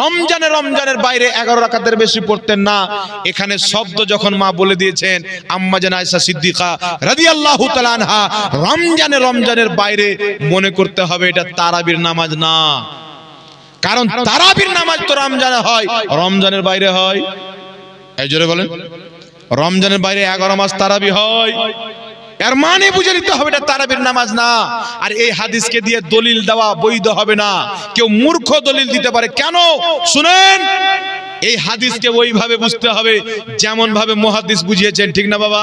রমজানে রমজানের বাইরে এগারো রাকাতের বেশি পড়তেন না। এখানে শব্দ যখন মা বলে দিয়েছেন, আম্মা জান আয়েশা সিদ্দিকা রাদিয়াল্লাহু তাআলা আনহা, রমজানে রমজানের বাইরে মনে করতে হবে এটা তারাবির নামাজ না। কারণ তারাবির নামাজ তো রমজানে হয়, রমজানের বাইরে হয়। এই জোরে বলেন। রমজানের বাইরে এগারো মাস তারাবি হয়। এর মানে বুঝে নিতে হবে এটা তারাবির নামাজ না। আর এই হাদিসকে দিয়ে দলিল দেওয়া বৈধ হবে না। কেউ মূর্খ দলিল দিতে পারে। কেন? শুনেন, এই হাদিসকে ওইভাবে বুঝতে হবে যেমন ভাবে মহাদিস বুঝিয়েছেন, ঠিক না বাবা?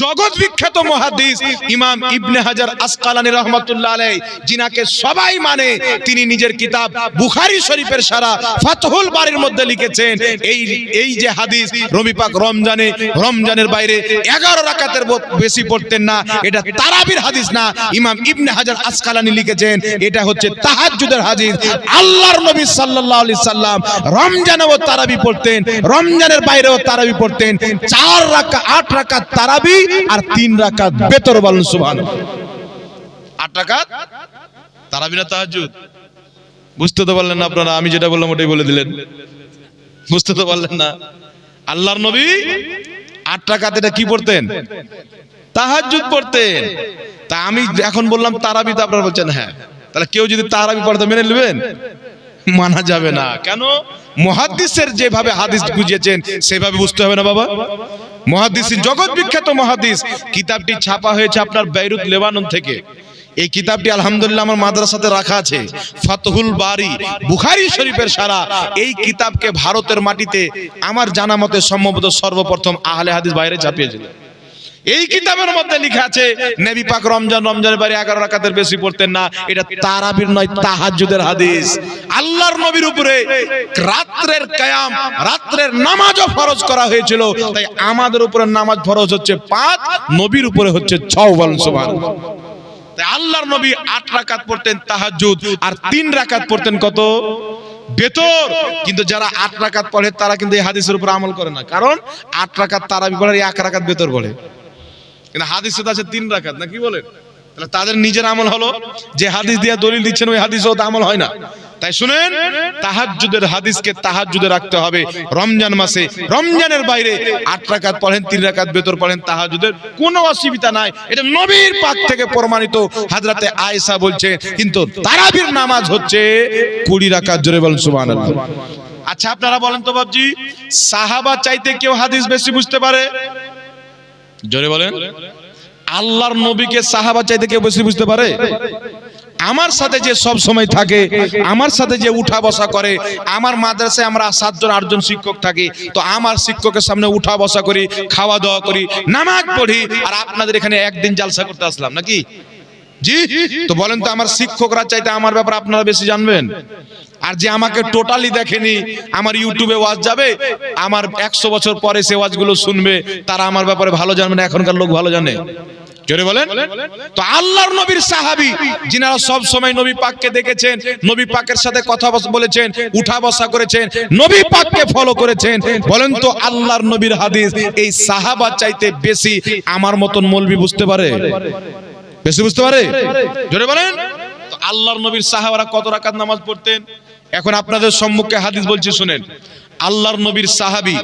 জগৎ বিখ্যাত মহাদিস ইমাম ইবনে হাজার আসকালানি রহমাতুল্লাহ আলাই জিনাকে সবাই মানে তিনি নিজের কিতাব বুখারী শরীফের সারা ফাতহুল বাড়ির মধ্যে লিখেছেন। এই এই যে হাদিস, রবি পাক রমজানে, রমজানের বাইরে এগারো রাকাতের বেশি পড়তেন না। এটা তারাবির হাদিস না, ইমাম ইবনে হাজার আসকালানি লিখেছেন। এটা হচ্ছে তাহাজ্জুদের হাদিস। আল্লাহর নবী সাল্লাল্লাহু আলাইহি সাল্লাম রমজানেও তারাবি পড়তেন, রমজানের বাইরেও তারাবি পড়তেন। চার রাকাত আট রাকাত তারাবি আর তিন রাকাত বেতর বলেন সুবহানাল্লাহ। আট রাকাত? তারাবি তাহাজ্জুদ? বুঝতে তো পারলেন না আপনারা, আমি যেটা বললাম ওটাই বলে দিলেন। বুঝতে তো পারলেন না। আল্লাহর নবী আট টাকাতে এটা কি পড়তেন? তাহাজ্জুদ পড়তেন। তা আমি এখন বললাম তারাবি, তো আপনারা বলছেন হ্যাঁ। তাহলে কেউ যদি তারাবি পড়তে মেনে নেবেন মানা যাবে না। কেন? মহাদ্দিসের যেভাবে হাদিস বুঝিয়েছেন, সেভাবে বুঝতে হবে না বাবা। মহাদ্দিস জগৎ বিখ্যাত মহাদিস, কিতাবটি ছাপা হয়েছে আপনার বেইরুত লেবানন থেকে। এই কিতাবটি আলহামদুলিল্লাহ আমার মাদ্রাসাতে রাখা আছে। ফাতহুল বারি, বুখারি শরীফের সারা। এই কিতাবকে ভারতের মাটিতে আমার জানা মতে সম্ভবত সর্বপ্রথম আহলে হাদিস বাইরে ছাপিয়েছিল। এই কিতাবের মধ্যে লেখা আছে, নবী পাক রমজান, রমজানের বাড়ি এগারো রাকাতের বেশি পড়তেন না। এটা তারাবির নয়, তাহাজ্জুদের হাদিস। আল্লাহর নবীর উপরে রাত্রের কায়াম রাত্রের নামাজও ফরজ করা হয়েছিল। তাই আমাদের উপরে নামাজ ফরজ হচ্ছে পাঁচ, নবীর উপরে হচ্ছে ছয় বলেন সুবহানাল্লাহ। তাই আল্লাহর নবী আট রাকাত পড়তেন তাহাজ্জুদ, আর তিন রাকাত পড়তেন কত? বেতর কিন্তু যারা আট রাকাত পড়ে, তারা কিন্তু এই হাদিসের উপর আমল করে না। কারণ আট রাকাত তারাবি পড়ে এক রাকাত বেতর পড়ে। কিন্তু হাদিসে তো আছে তিন রাকাত, না কি বলেন তাহলে তাদের নিজের আমল হলো যে হাদিস দিয়ে দলিল দিচ্ছেন, ওই হাদিসও আমল হয় না। তাই শুনেন, তাহাজ্জুদের হাদিসকে তাহাজ্জুদে রাখতে হবে। রমজান মাসে, রমজানের বাইরে আট রাকাত পড়েন, তিন রাকাত বেতর পড়েন, তাহাজ্জুদের কোনো অসুবিধা নাই। এটা নবীর পাক থেকে প্রমাণিত। হাজরাতে আয়েশা বলছে, কিন্তু তারাবির নামাজ হচ্ছে কুড়ি রাকাত, জোরে বলেন, সুবহানাল্লাহ। আচ্ছা আপনারা বলেন তো বাবজি সাহাবা চাইতে কেউ হাদিস বেশি বুঝতে পারে? জোরে বলেন। আল্লাহর নবীকে সাহাবা চাইতে কেউ বেশি বুঝতে পারে? আমার সাথে যে সব সময় থাকে আমার সাথে যে উঠা বসা করে আমার মাদ্রাসায় আমরা সাতজন আটজন শিক্ষক থাকি তো আমার শিক্ষকের সামনে উঠা বসা করি খাওয়া দাওয়া করি নামাজ পড়ি আর আপনাদের এখানে একদিন জালসা করতে আসলাম নাকি? জি? তো বলেন তো আমার শিক্ষকরা চাইতে আমার ব্যাপারে আপনারা বেশি জানবেন? আর যে আমাকে টোটালি দেখেনি, আমার ইউটিউবে ওয়াজ যাবে, আমার একশো বছর পরে সে ওয়াজগুলো শুনবে, তারা আমার ব্যাপারে ভালো জানবে না, এখনকার লোক ভালো জানে। বলেন? তো নবীর যিনারা নবী পাককে দেখেছেন, নবী পাকের সাথে কথা বলেছেন করেছেন, নবী পাককে ফলো করেছেন, বলেন তো আল্লাহর নবীর হাদিস, এই সাহাবা চাইতে বেশি আমার মতন মলবি বুঝতে পারে? বেশি বুঝতে পারে? জোরে বলেন। তো আল্লাহর নবীর সাহাবারা কত রাকাত নামাজ পড়তেন? এখন আপনাদের সম্মুখে হাদিস বলছি শুনেন। আল্লাহর নবীর সাহাবী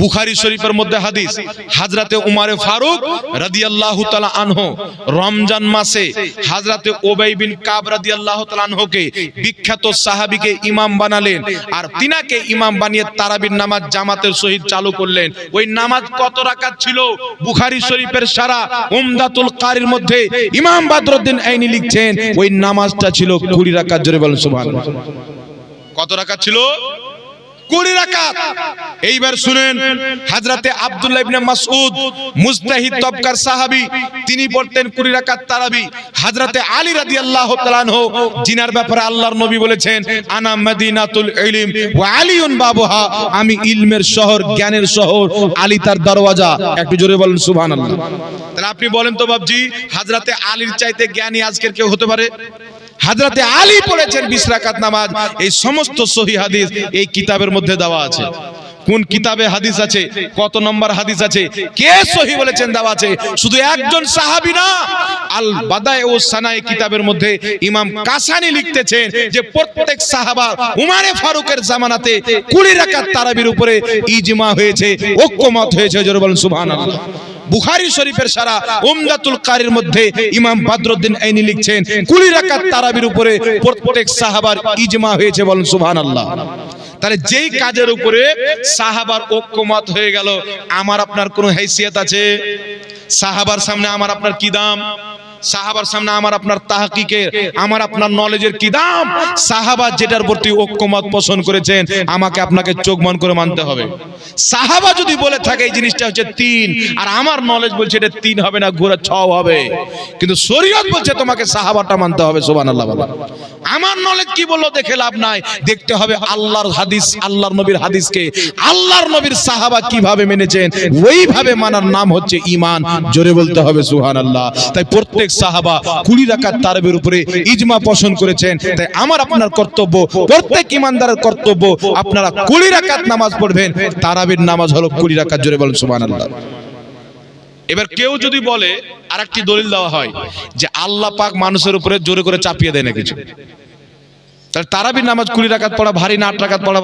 বুখারী শরীফের মধ্যে হাদিস, হাজরাতে উমারে ফারুক রাদিয়াল্লাহু তাআলা আনহু, রমজান মাসে হাজরাতে ওবাই বিন কাব রাদিয়াল্লাহু তাআলা আনহুকে বিখ্যাত সাহাবিকে ইমাম বানালেন আর তিনাকে ইমাম বানিয়ে তারাবির নামাজ জামাতের সহিত চালু করলেন। ওই নামাজ কত রাকাত ছিল? বুখারি শরীফের সারা উমদাতুল কারির মধ্যে ইমাম বাদরুদ্দিন আইনি লিখছেন, ওই নামাজটা ছিল কুড়ি রাকাত, জোরে বলেন সুবহানাল্লাহ। কত রাকাত ছিল? কুড়ি রাকাত। এইবার শুনেন, হাজরাতে আব্দুল্লাহ ইবনে মাসউদ, মুজতাহিদ তবকার সাহাবী, তিনি পড়তেন কুড়ি রাকাত তারাবি। হাজরাতে আলী রাদিয়াল্লাহু তাআলা আনহু, জিনার ব্যাপারে আল্লাহর নবী বলেছেন, আনা মদিনাতুল ইলম ওয়া আলিউন বাবুহা। আমি ইলমের শহর, জ্ঞানের শহর, আলী তার দরওয়াজা। একটু জোরে বলেন, সুবহানাল্লাহ। তাহলে আপনি বলেন তো বাবজি হাজরাতে আলীর চাইতে জ্ঞানী আজকের কেউ হতে পারে? হাজরাতে আলী পড়েছেন বিশ রাকাত নামাজ। এই সমস্ত সহি হাদিস এই কিতাবের মধ্যে দেওয়া আছে। কোন কিতাবে হাদিস আছে? কত নম্বর হাদিস আছে? কে সহি বলেছেন দেওয়া আছে? শুধু একজন সাহাবী না, আল বাদায় ও সানাই কিতাবের মধ্যে ইমাম কাসানি লিখতেছেন যে প্রত্যেক সাহাবা উমারে ফারুকের জামানাতে কুড়ি রাকাত তারাবির উপরে ইজমা হয়েছে, ঐক্যমত হয়েছে, জোরে বলেন সুবহানাল্লাহ। বুখারী শরীফের সারা উমদাতুল কারির মধ্যে ইমাম বাদরুদ্দিন আইনি লিখছেন, কুড়ি রাকাত তারাবির উপরে প্রত্যেক সাহাবার ইজমা হয়েছে বলেন সুবহানাল্লাহ। তাহলে যেই কাজের উপরে সাহাবার ঐক্যমত হয়ে গেল, আমার আপনার কোনো হাইসিয়ত আছে? সাহাবার সামনে আমার আপনার কি দাম? সাহাবার সামনে আমার আপনার তাহাকিকের, আমার আপনার নলেজের কি দাম? সাহাবা যেটার প্রতি ঐক্যমত পোষণ করেছেন, আমাকে আপনাকে চোখ মন করে মানতে হবে। সাহাবা যদি বলে থাকে, এই জিনিসটা হচ্ছে তিন, আর আমার নলেজ বলছে এটা তিন হবে না, ঘুরে ছ হবে। কিন্তু শরীয়ত বলছে তোমাকে সাহাবাটা মানতে হবে সোবান আল্লাহ আমার নলেজ কি বলল দেখে লাভ নাই। দেখতে হবে আল্লাহর হাদিস, আল্লাহর নবীর হাদিসকে। আল্লাহর নবীর সাহাবা কীভাবে মেনেছেন, ওইভাবে মানার নাম হচ্ছে ইমান জোরে বলতে হবে সুহান আল্লাহ তাই প্রত্যেক সাহাবা কুড়ি রাকাত তারবের উপরে ইজমা পোষণ করেছেন। তাই আমার আপনার কর্তব্য, প্রত্যেক ইমানদারের কর্তব্য, আপনারা কুড়ি রাকাত নামাজ পড়বেন। তারাবির নামাজ হলো কুড়ি রাকাত, জোরে বলেন সুবহান আল্লাহ এবার কেউ যদি বলে আর একটি দলিল দেওয়া হয় যে আল্লাহ পাক মানুষের উপরে জোরে করে চাপিয়ে দেয় না কিছু? তাহলে তারাবির নামাজ কুড়ি রাখাত পড়া, ভারী না আট রাখাত পড়া